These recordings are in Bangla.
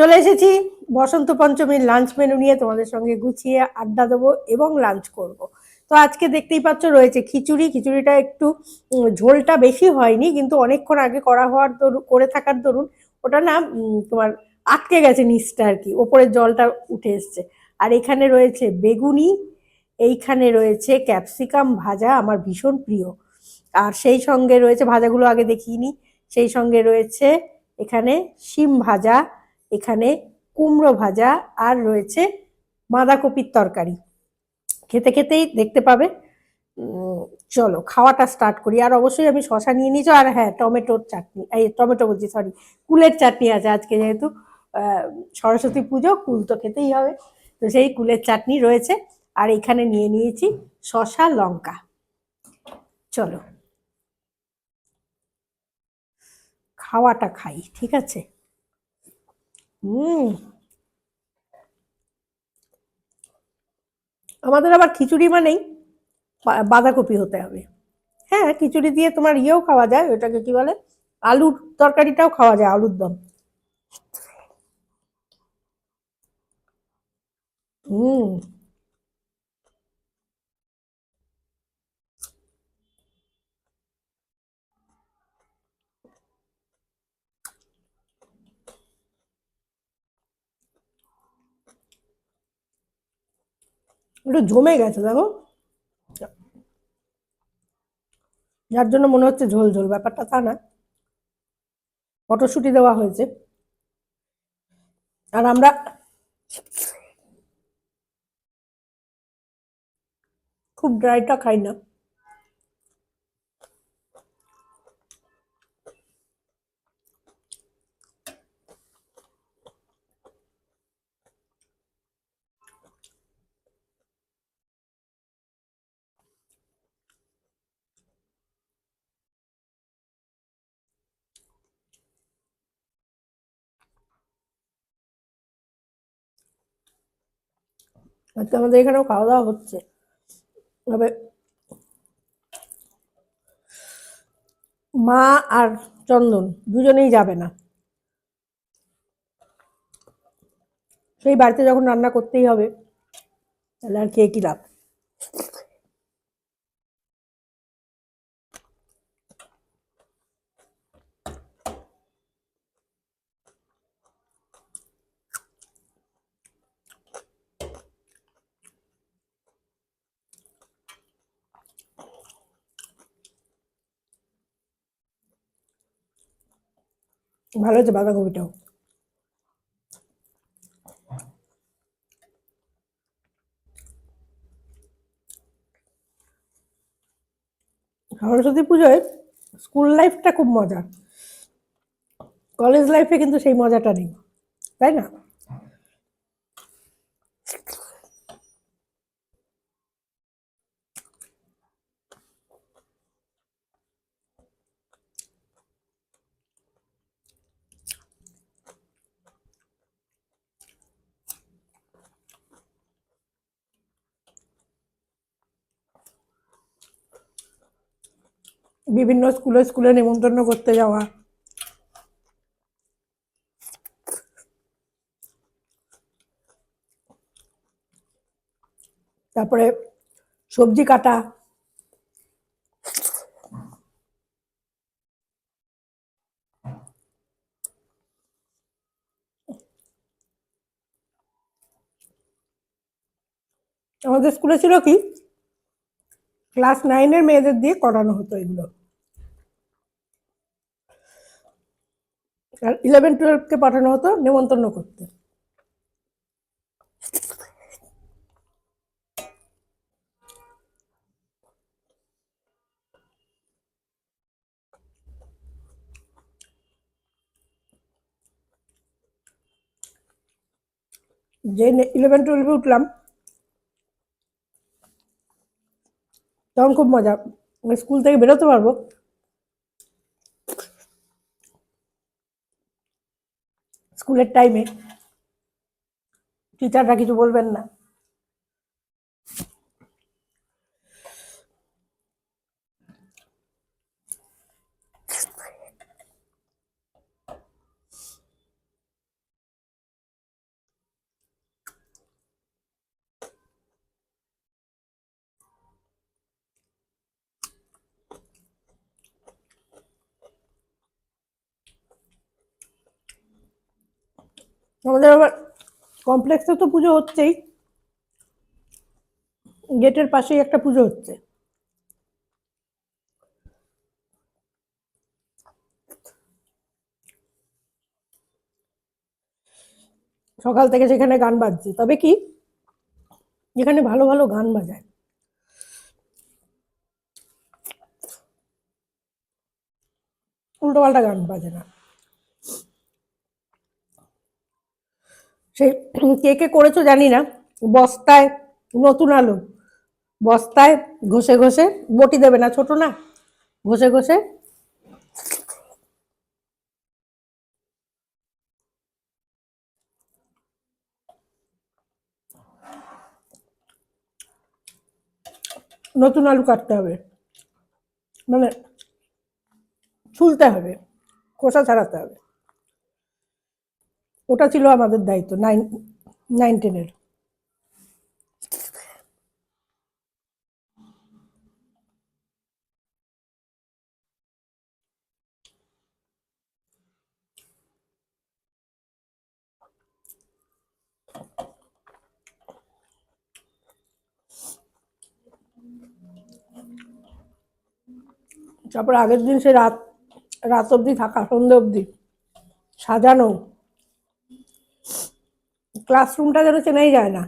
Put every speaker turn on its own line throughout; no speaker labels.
চলে এসেছি। বসন্ত পঞ্চমীর লাঞ্চ মেনু নিয়ে তোমাদের সঙ্গে গুছিয়ে আড্ডা দেবো এবং লাঞ্চ করব। তো আজকে দেখতেই পাচ্ছ রয়েছে খিচুড়ি। খিচুড়িটা একটু ঝোলটা বেশি হয়নি, কিন্তু অনেকক্ষণ আগে করা হওয়ার দরুন করে থাকার দরুন ওটা না তোমার আটকে গেছে নিচটা আর কি, ওপরের জলটা উঠে এসছে। আর এখানে রয়েছে বেগুনি, এইখানে রয়েছে ক্যাপসিকাম ভাজা আমার ভীষণ প্রিয়। আর সেই সঙ্গে রয়েছে, ভাজাগুলো আগে দেখিনি সেই সঙ্গে রয়েছে এখানে শিম ভাজা এখানে কুমড়ো ভাজা আর রয়েছে বাঁধাকপির তরকারি। খেতে খেতেই দেখতে পাবে। চলো খাওয়াটা স্টার্ট করি। আর অবশ্যই আমি শশা নিয়ে নিয়েছি আর হ্যাঁ টমেটোর চাটনি, এই টমেটো বলছি সরি কুলের চাটনি আছে আজকে যেহেতু। সরস্বতী পুজো, কুল তো খেতেই হবে। তো সেই কুলের চাটনি রয়েছে। আর এখানে নিয়ে নিয়েছি শশা লঙ্কা। চলো। খাওয়াটা খাই, ঠিক আছে? আমাদের আবার খিচুড়ি মানেই বাঁধাকপি হতে হবে। হ্যাঁ খিচুড়ি দিয়ে তোমার ইয়েও খাওয়া যায়, ওটাকে কি বলে? আলুর তরকারিটাও খাওয়া যায়, আলুর দম। হুম। একটু জমে গেছে, দেখো। যার জন্য মনে হচ্ছে ঝোল ঝোল, ব্যাপারটা তা না। ফটোশুটি দেওয়া হয়েছে। আর আমরা খুব ড্রাইটা খাই না। আজকে আমাদের এখানেও খাওয়া দাওয়া হচ্ছে। তবে মা আর চন্দন দুজনেই যাবে না। সেই বাড়িতে যখন রান্না করতেই হবে, তাহলে আর কে কি লাভ? ভালো হচ্ছে বাঁধাকপিটাও। সরস্বতী পুজোয় স্কুল লাইফটা খুব মজা। কলেজ লাইফে কিন্তু সেই মজাটা নেই, তাই না? বিভিন্ন স্কুলে স্কুলে নিমন্ত্রণ করতে যাওয়া। তারপরে সবজি কাটা। আমাদের স্কুলে ছিল কি? ক্লাস নাইনের মেয়েদের দিয়ে করানো হতো এগুলো। আর ইলেভেন টুয়েলভকে পাঠানো হতো, নেমন্তন্ন করতে। যে ইলেভেন টুয়েলভে উঠলাম। তখন খুব মজা। স্কুল থেকে বেরোতে পারব। স্কুলের টাইমে টিচাররা কিছু বলবেন না। আমাদের আবার কমপ্লেক্সে তো পুজো হচ্ছেই। গেটের পাশেই একটা পুজো হচ্ছে। সকাল থেকে সেখানে গান বাজছে। তবে কি, যেখানে ভালো ভালো গান বাজায়। উল্টোপাল্টা গান বাজে না। সেই কে কে করেছ জানি না, বস্তায় নতুন আলু, বস্তায় ঘষে ঘষে বটি দেবে না, ছোট না, ঘষে ঘষে নতুন আলু কাটতে হবে মানে ছুলতে হবে, খোসা ছাড়াতে হবে। ওটা ছিল আমাদের দায়িত্ব নাইন নাইন টেনের তারপর আগের দিন সে রাত রাত অবধি থাকা সন্ধে অবধি সাজানো। ক্লাসরুমটা যেন চেনাই যায় না।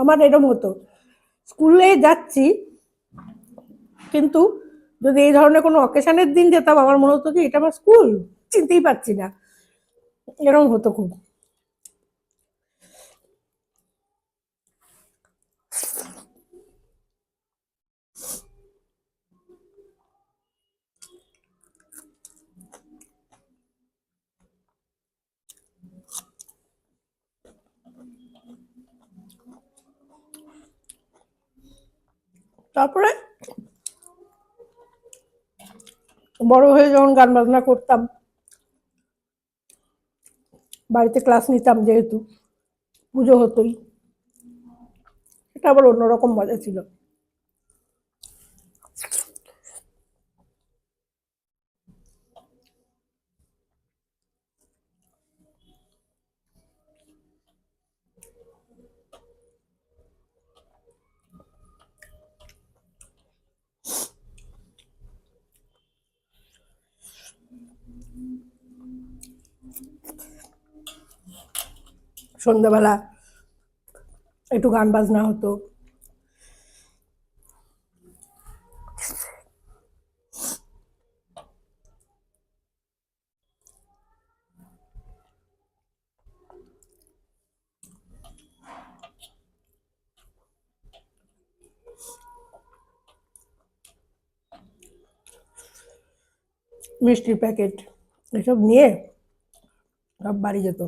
আমার এরম হতো। স্কুলে যাচ্ছি, কিন্তু যদি এই ধরনের কোনো অকেশনের দিন যেতাম, আমার মনে হতো কি, এটা আমার স্কুল, চিনতেই পারছি না। এরকম হতো খুব। তারপরে বড় হয়ে যখন গান বাজনা করতাম, বাড়িতে ক্লাস নিতাম যেহেতু, পুজো হতোই, সেটা আবার অন্যরকম মজা ছিল। সন্ধ্যাবেলা একটু গান বাজনা হতো। মিষ্টির প্যাকেট এসব নিয়ে সব বাড়ি যেত।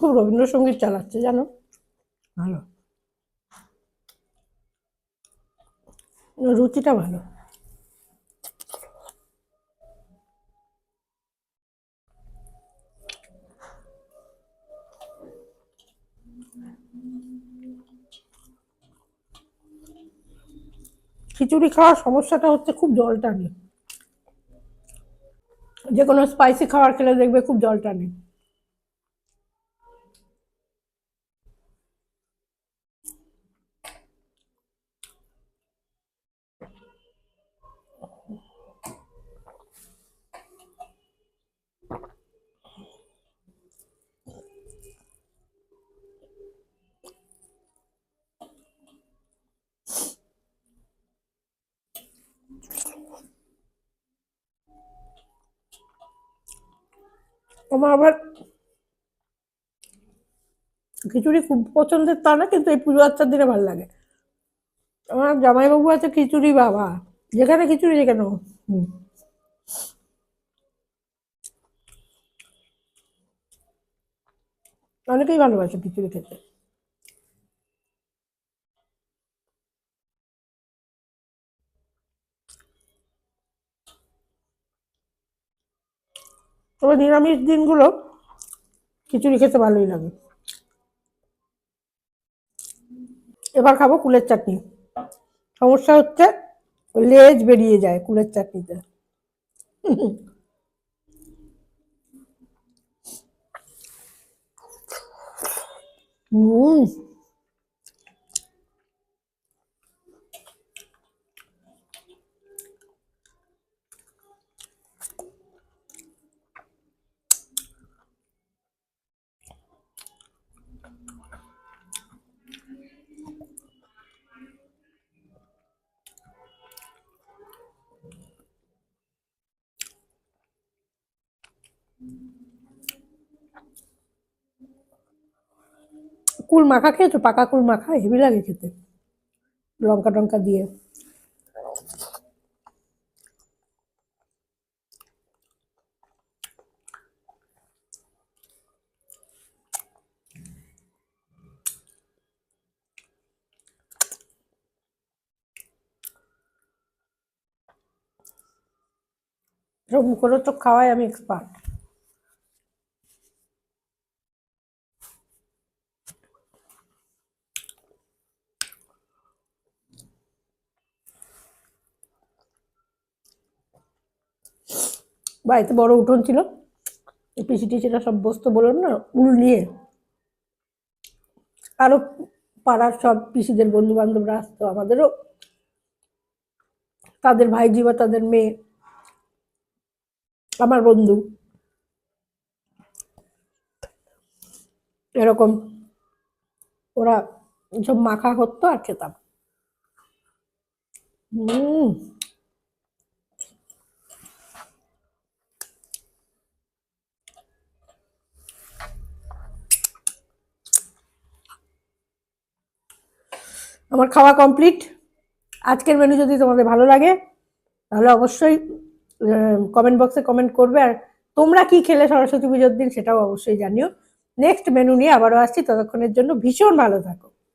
খুব রবীন্দ্রসঙ্গীত চালাচ্ছে জানো? ভালো। রুচিটা ভালো। খিচুড়ি খাওয়ার সমস্যাটা হচ্ছে খুব জল টানে। যে কোনো স্পাইসি খাবার খেলে দেখবে খুব জল টানে। আমার আবার খিচুড়ি খুব পছন্দের তা না, কিন্তু এই পুজো আচ্ছার দিনে ভালো লাগে। আমার জামাইবাবু আছে খিচুড়ি বাবা, যেখানে খিচুড়ি যেখানে হুম। অনেকেই ভালোবাসে খিচুড়ি খেতে। তবে নিরামিষ দিনগুলো খিচুড়ি খেতে ভালোই লাগে। এবার খাব কুলের চাটনি। সমস্যা হচ্ছে লেজ বেরিয়ে যায় কুলের চাটনিতে। হুম। কুল মাখা খেয়েছো? পাকা কুল মাখা হেভি লাগে খেতে। লঙ্কা টঙ্কা দিয়ে। মুখরোচক খাওয়ায় আমি এক্সপার্ট। বাড়িতে বড় উঠোন ছিল। পিসি টিসিরা সব বসতো বললাম না, উল নিয়ে। আরও পাড়ার সব পিসিদের বন্ধু বান্ধবরা আসতো, আমাদেরও। তাদের ভাইজি বা তাদের মেয়ে, আমার বন্ধু। এরকম ওরা সব মাখা করতো আর খেতাম। হুম আমার খাওয়া কমপ্লিট আজকের মেনু যদি তোমাদের ভালো লাগে, তাহলে অবশ্যই কমেন্ট বক্সে কমেন্ট করবে। আর তোমরা কি খেলে সরস্বতী পুজোর দিন সেটাও অবশ্যই জানিও। নেক্সট মেনু নিয়ে আবারও আসছি। ততক্ষণের জন্য ভীষণ ভালো থাকো।